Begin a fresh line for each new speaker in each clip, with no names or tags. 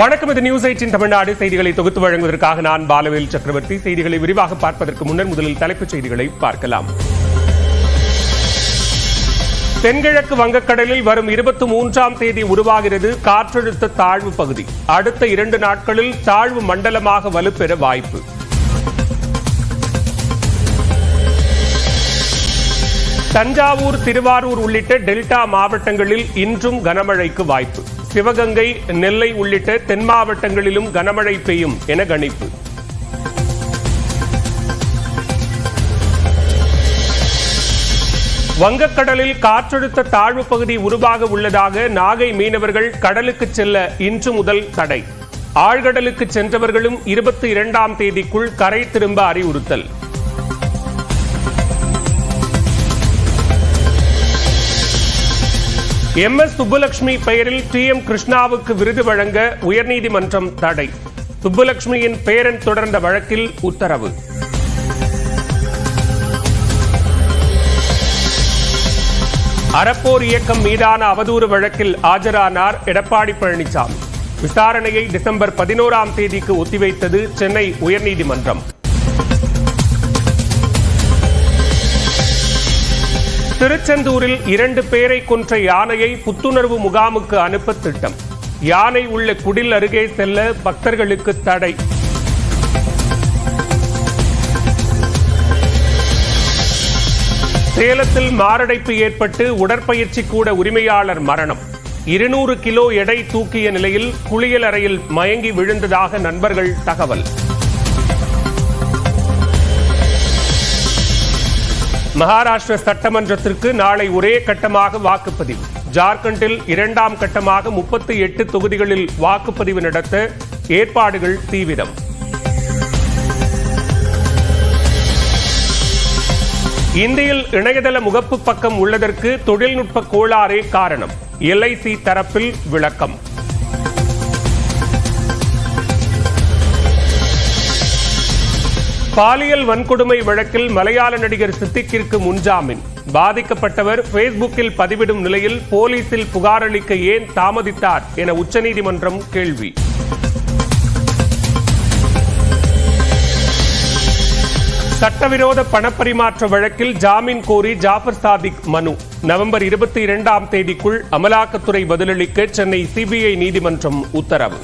வணக்கம். இது news eighteen Tamil Nadu. செய்திகளை தொகுத்து வழங்குவதற்காக நான் பாலவேல் சக்கரவர்த்தி. செய்திகளை விரிவாக பார்ப்பதற்கு முன்னர் முதலில் தலைப்புச் செய்திகளை பார்க்கலாம். தென்கிழக்கு வங்கக்கடலில் வரும் இருபத்தி மூன்றாம் தேதி உருவாகிறது காற்றழுத்த தாழ்வு பகுதி. அடுத்த இரண்டு நாட்களில் தாழ்வு மண்டலமாக வலுப்பெற வாய்ப்பு. தஞ்சாவூர் திருவாரூர் உள்ளிட்ட டெல்டா மாவட்டங்களில் இன்றும் கனமழைக்கு வாய்ப்பு. சிவகங்கை நெல்லை உள்ளிட்ட தென் மாவட்டங்களிலும் கனமழை பெய்யும் என கணிப்பு. வங்கக்கடலில் காற்றழுத்த தாழ்வு பகுதி உருவாக உள்ளதாக நாகை மீனவர்கள் கடலுக்கு செல்ல இன்று முதல் தடை. ஆழ்கடலுக்கு சென்றவர்களும் இருபத்தி இரண்டாம் தேதிக்குள் கரை திரும்ப அறிவுறுத்தல். எம் எஸ் சுப்புலட்சுமி பெயரில் டி எம் கிருஷ்ணாவுக்கு விருது வழங்க உயர்நீதிமன்றம் தடை. சுப்புலட்சுமியின் பேரன் தொடர்ந்த வழக்கில் உத்தரவு. அறப்போர் இயக்கம் மீதான அவதூறு வழக்கில் ஆஜரானார் எடப்பாடி பழனிசாமி. விசாரணையை டிசம்பர் பதினோராம் தேதிக்கு ஒத்திவைத்தது சென்னை உயர்நீதிமன்றம். திருச்செந்தூரில் இரண்டு பேரை கொன்ற யானையை புத்துணர்வு முகாமுக்கு அனுப்ப திட்டம். யானை உள்ள குடில் அருகே செல்ல பக்தர்களுக்கு தடை. சேலத்தில் மாரடைப்பு ஏற்பட்டு உடற்பயிற்சி கூட உரிமையாளர் மரணம். இருநூறு கிலோ எடை தூக்கிய நிலையில் குளியல் அறையில் மயங்கி விழுந்ததாக நண்பர்கள் தகவல். மகாராஷ்டிர சட்டமன்றத்திற்கு நாளை ஒரே கட்டமாக வாக்குப்பதிவு. ஜார்க்கண்டில் இரண்டாம் கட்டமாக முப்பத்தி எட்டு தொகுதிகளில் வாக்குப்பதிவு நடத்த ஏற்பாடுகள் தீவிரம். இந்தியில் இணையதள முகப்பு பக்கம் உள்ளதற்கு தொழில்நுட்ப கோளாறே காரணம். எல்ஐசி தரப்பில் விளக்கம். பாலியல் வன்கொடுமை வழக்கில் மலையாள நடிகர் சித்திக்கிற்கு முன்ஜாமீன். பாதிக்கப்பட்டவர் பேஸ்புக்கில் பதிவிடும் நிலையில் போலீசில் புகாரளிக்க ஏன் தாமதித்தார் என உச்சநீதிமன்றம் கேள்வி. சட்டவிரோத பணப்பரிமாற்ற வழக்கில் ஜாமீன் கோரி ஜாஃபர் சாதிக் மனு. நவம்பர் இருபத்தி இரண்டாம் தேதிக்குள் அமலாக்கத்துறை பதிலளிக்க சென்னை சிபிஐ நீதிமன்றம் உத்தரவு.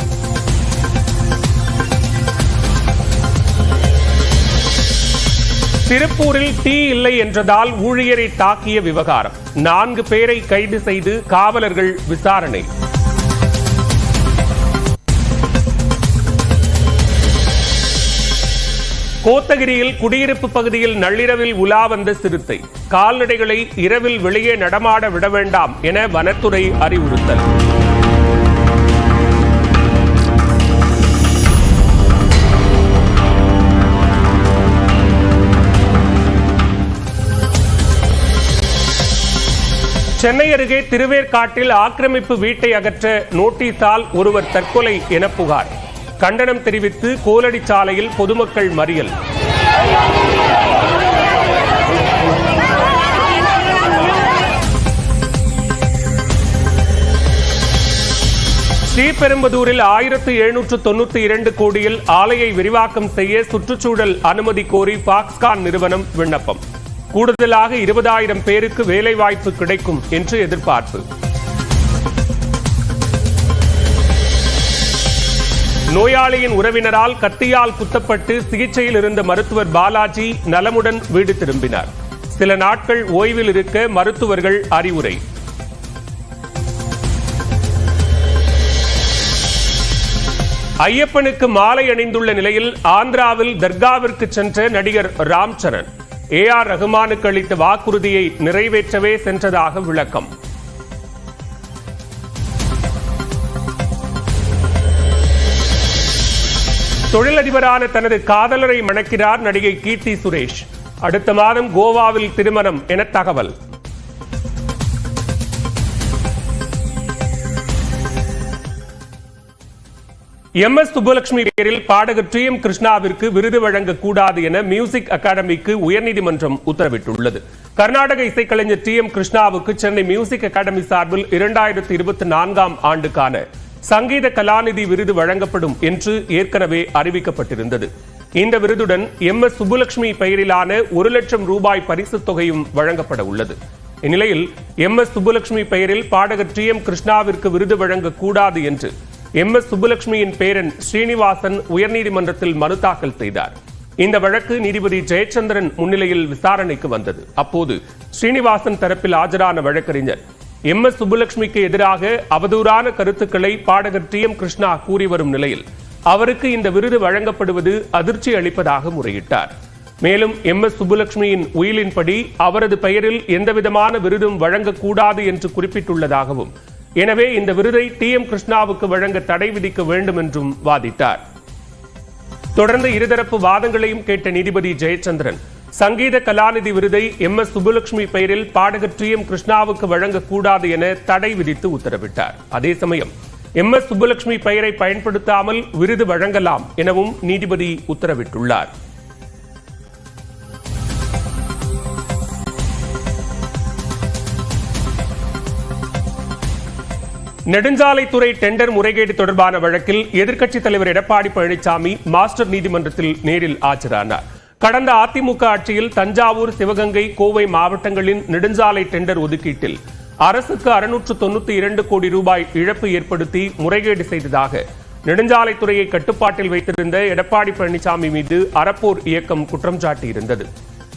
திருப்பூரில் டீ இல்லை என்றதால் ஊழியரை தாக்கிய விவகாரம். நான்கு பேரை கைது செய்து காவலர்கள் விசாரணை. கோத்தகிரியில் குடியிருப்பு பகுதியில் நள்ளிரவில் உலா வந்த சிறுத்தை. கால்நடைகளை இரவில் வெளியே நடமாட விட வேண்டாம் என வனத்துறை அறிவுறுத்தல். சென்னை அருகே திருவேற்காட்டில் ஆக்கிரமிப்பு வீட்டை அகற்ற நோட்டீஸால் ஒருவர் தற்கொலை என புகார். கண்டனம் தெரிவித்து கோலடி சாலையில் பொதுமக்கள் மறியல். ஸ்ரீபெரும்புதூரில் ஆயிரத்து எழுநூற்று தொன்னூற்றி இரண்டு கோடியில் ஆலையை விரிவாக்கம் செய்ய சுற்றுச்சூழல் அனுமதி கோரி பாக்ஸ்கான் நிறுவனம் விண்ணப்பம். கூடுதலாக இருபதாயிரம் பேருக்கு வேலைவாய்ப்பு கிடைக்கும் என்று எதிர்பார்ப்பு. நோயாளியின் உறவினரால் கத்தியால் குத்தப்பட்டு சிகிச்சையில் இருந்த மருத்துவர் பாலாஜி நலமுடன் வீடு திரும்பினார். சில நாட்கள் ஓய்வில் இருக்க மருத்துவர்கள் அறிவுரை. ஐயப்பனுக்கு மாலை அணிந்துள்ள நிலையில் ஆந்திராவில் தர்காவிற்கு சென்ற நடிகர் ராம் சரண் ஏ ஆர் ரகுமானுக்கு அளித்த வாக்குறுதியை நிறைவேற்றவே சென்றதாக விளக்கம். தொழிலதிபரான தனது காதலரை மணக்கிறார் நடிகை கீர்த்தி சுரேஷ். அடுத்த மாதம் கோவாவில் திருமணம் என தகவல். எம் எஸ் சுப்புலட்சுமி பெயரில் பாடகர் டி எம் கிருஷ்ணாவிற்கு விருது வழங்கக்கூடாது என மியூசிக் அகாடமிக்கு உயர்நீதிமன்றம் உத்தரவிட்டுள்ளது. கர்நாடக இசைக்கலைஞர் டி எம் கிருஷ்ணாவுக்கு சென்னை மியூசிக் அகாடமி சார்பில் இரண்டாயிரத்தி இருபத்தி நான்காம் ஆண்டுக்கான சங்கீத கலாநிதி விருது வழங்கப்படும் என்று ஏற்கனவே அறிவிக்கப்பட்டிருந்தது. இந்த விருதுடன் எம் எஸ் சுப்புலட்சுமி பெயரிலான ஒரு லட்சம் ரூபாய் பரிசுத் தொகையும் வழங்கப்பட உள்ளது. இந்நிலையில் எம் எஸ் சுப்புலட்சுமி பெயரில் பாடகர் டி எம் கிருஷ்ணாவிற்கு விருது வழங்கக்கூடாது என்று எம் எஸ் சுப்புலட்சுமியின் பேரன் ஸ்ரீனிவாசன் உயர்நீதிமன்றத்தில் மனு தாக்கல் செய்தார். இந்த வழக்கு நீதிபதி ஜெயச்சந்திரன் முன்னிலையில் விசாரணைக்கு வந்தது. அப்போது ஸ்ரீனிவாசன் தரப்பில் ஆஜரான வழக்கறிஞர் எம் எஸ் சுப்புலட்சுமிக்கு எதிராக அவதூறான கருத்துக்களை பாடகர் டி எம் கிருஷ்ணா கூறி வரும் நிலையில் அவருக்கு இந்த விருது வழங்கப்படுவது அதிர்ச்சி அளிப்பதாக முறையிட்டார். மேலும் எம் எஸ் சுப்புலட்சுமியின் உயிலின்படி அவரது பெயரில் எந்தவிதமான விருதும் வழங்கக்கூடாது என்று குறிப்பிட்டுள்ளதாகவும் எனவே இந்த விருதை டி எம் கிருஷ்ணாவுக்கு வழங்க தடை விதிக்க வேண்டும் என்றும் வாதிட்டார். தொடர்ந்து இருதரப்பு வாதங்களையும் கேட்ட நீதிபதி ஜெயச்சந்திரன் சங்கீத கலாநிதி விருதை எம் எஸ் சுப்புலட்சுமி பெயரில் பாடகர் டி எம் கிருஷ்ணாவுக்கு வழங்கக்கூடாது என தடை விதித்து உத்தரவிட்டார். அதே சமயம் எம் எஸ் சுப்புலட்சுமி பெயரை பயன்படுத்தாமல் விருது வழங்கலாம் எனவும் நீதிபதி உத்தரவிட்டுள்ளார். நெடுஞ்சாலைத்துறை டெண்டர் முறைகேடு தொடர்பான வழக்கில் எதிர்க்கட்சித் தலைவர் எடப்பாடி பழனிசாமி மாஸ்டர் நீதிமன்றத்தில் நேரில் ஆஜரானார். கடந்த அதிமுக ஆட்சியில் தஞ்சாவூர் சிவகங்கை கோவை மாவட்டங்களின் நெடுஞ்சாலை டெண்டர் ஒதுக்கீட்டில் அரசுக்கு அறுநூற்று தொண்ணூத்தி இரண்டு கோடி ரூபாய் இழப்பு ஏற்படுத்தி முறைகேடு செய்ததாக நெடுஞ்சாலைத்துறையை கட்டுப்பாட்டில் வைத்திருந்த எடப்பாடி பழனிசாமி மீது அறப்போர் இயக்கம் குற்றம் சாட்டியிருந்தது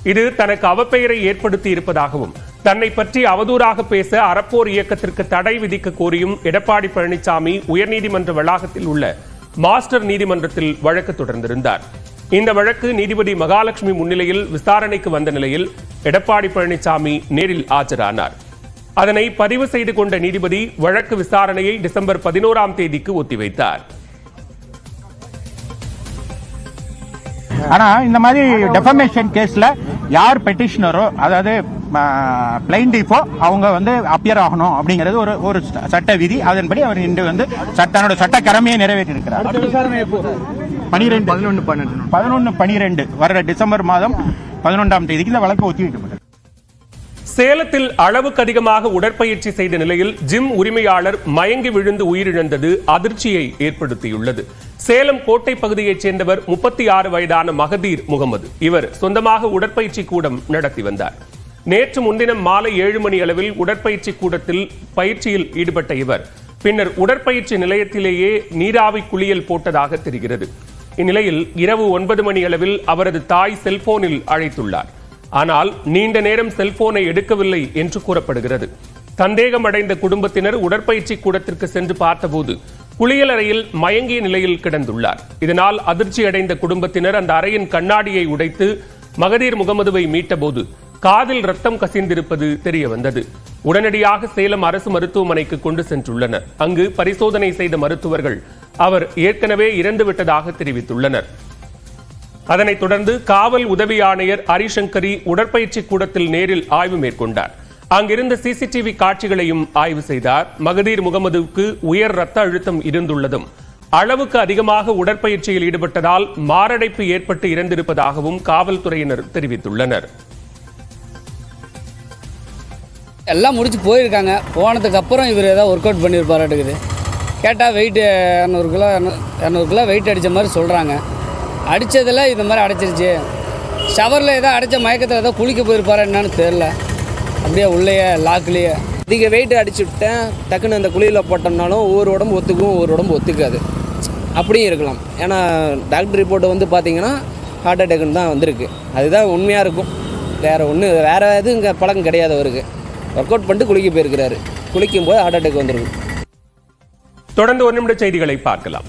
இது தனக்கு அவப்பெயரை ஏற்படுத்தி இருப்பதாகவும் தன்னை பற்றி அவதூறாக பேச அறப்போர் இயக்கத்திற்கு தடை விதிக்க கோரியும் எடப்பாடி பழனிசாமி உயர்நீதிமன்ற வளாகத்தில் உள்ள மாஸ்டர் நீதிமன்றத்தில் வழக்கு தொடர்ந்திருந்தார். இந்த வழக்கு நீதிபதி மகாலட்சுமி முன்னிலையில் விசாரணைக்கு வந்த நிலையில் எடப்பாடி பழனிசாமி நேரில் ஆஜரானார். அதனை பதிவு செய்து கொண்ட நீதிபதி வழக்கு விசாரணையை டிசம்பர் பதினோராம் தேதிக்கு ஒத்திவைத்தார்.
ஆனா இந்த மாதிரி டெஃபமேஷன் கேஸ்ல யார் பெட்டிஷனரோ அதாவது பிளைண்டிஃபோ அவங்க வந்து அப்பியர் ஆகணும் அப்படிங்கிறது ஒரு ஒரு சட்ட விதி. அதன்படி அவர் இன்று வந்து தன்னோட சட்ட கடமையை நிறைவேற்றி இருக்கிறார் பனிரெண்டு.
பதினொன்று பன்னெண்டு.
பதினொன்னு பனிரெண்டு. வர்ற டிசம்பர் மாதம் பதினொன்றாம் தேதிக்கு இந்த வழக்கு ஒத்திவைக்கப்பட்டது.
சேலத்தில் அளவுக்கு அதிகமாக உடற்பயிற்சி செய்த நிலையில் ஜிம் உரிமையாளர் மயங்கி விழுந்து உயிரிழந்தது அதிர்ச்சியை ஏற்படுத்தியுள்ளது. சேலம் கோட்டை பகுதியைச் சேர்ந்தவர் முப்பத்தி ஆறு வயதான மகதீர் முகமது. இவர் சொந்தமாக உடற்பயிற்சி கூடம் நடத்தி வந்தார். நேற்று முன்தினம் மாலை ஏழு மணி அளவில் உடற்பயிற்சி கூடத்தில் பயிற்சியில் ஈடுபட்ட இவர். பின்னர் உடற்பயிற்சி நிலையத்திலேயே நீராவி குளியல் போட்டதாக தெரிகிறது. இந்நிலையில் இரவு ஒன்பது மணி அளவில் அவரது தாய் செல்போனில் அழைத்துள்ளார். ஆனால் நீண்ட நேரம் செல்போனை எடுக்கவில்லை என்று கூறப்படுகிறது. சந்தேகம் அடைந்த குடும்பத்தினர் உடற்பயிற்சி கூடத்திற்கு சென்று பார்த்தபோது குளியலறையில் மயங்கிய நிலையில் கிடந்துள்ளார். இதனால் அதிர்ச்சி அடைந்த குடும்பத்தினர் அந்த அறையின் கண்ணாடியை உடைத்து மகதீர் முகமதுவை மீட்டபோது காதில் ரத்தம் கசிந்திருப்பது தெரிய வந்தது. உடனடியாக சேலம் அரசு மருத்துவமனைக்கு கொண்டு சென்றுள்ளனர். அங்கு பரிசோதனை செய்த மருத்துவர்கள் அவர் ஏற்கனவே இறந்துவிட்டதாக தெரிவித்துள்ளனர். அதனைத் தொடர்ந்து காவல் உதவி ஆணையர் ஹரிசங்கரி உடற்பயிற்சி கூடத்தில் நேரில் ஆய்வு மேற்கொண்டார். அங்கிருந்த சிசிடிவி காட்சிகளையும் ஆய்வு செய்தார். மகதீர் முகமதுவுக்கு உயர் ரத்த அழுத்தம் இருந்துள்ளதும் அளவுக்கு அதிகமாக உடற்பயிற்சியில் ஈடுபட்டதால் மாரடைப்பு ஏற்பட்டு இறந்திருப்பதாகவும் காவல்துறையினர் தெரிவித்துள்ளனர்.
எல்லாம் முடிச்சு போயிருக்காங்க. போனதுக்கு அப்புறம் இவர் ஏதாவது ஒர்க் அவுட் பண்ணியிருப்பாராட்டுக்குது கேட்டால் வெயிட்டு இரநூறு கிலோ இரநூறு கிலோ வெயிட் அடித்த மாதிரி சொல்கிறாங்க அடித்ததில் இந்த மாதிரி அடைச்சிருச்சு. ஷவரில் ஏதோ அடைச்ச மயக்கத்தில் ஏதோ குளிக்க போயிருப்பாரா என்னன்னு தெரில அப்படியே உள்ளேயே லாக்லேயே
அதிக வெயிட் அடிச்சு விட்டேன் டக்குன்னு அந்த குழியில் போட்டோம்னாலும் ஒவ்வொரு உடம்பு ஒத்துக்கும் ஒவ்வொரு உடம்பு ஒத்துக்காது. அப்படியும் இருக்கலாம். ஏன்னா டாக்டர் ரிப்போர்ட்டு வந்து பார்த்தீங்கன்னா ஹார்ட் அட்டாக்னு தான் வந்திருக்கு. அதுதான் உண்மையாக இருக்கும். வேறு ஒன்று வேறு எதுவும் இங்கே பழக்கம் கிடையாது அவருக்கு. ஒர்க் அவுட் பண்ணிட்டு குளிக்க போயிருக்கிறாரு. குளிக்கும் போது ஹார்ட் அட்டாக் வந்துருக்கு
தொடர்ந்து ஒரு நிமிட செய்திகளை பார்க்கலாம்.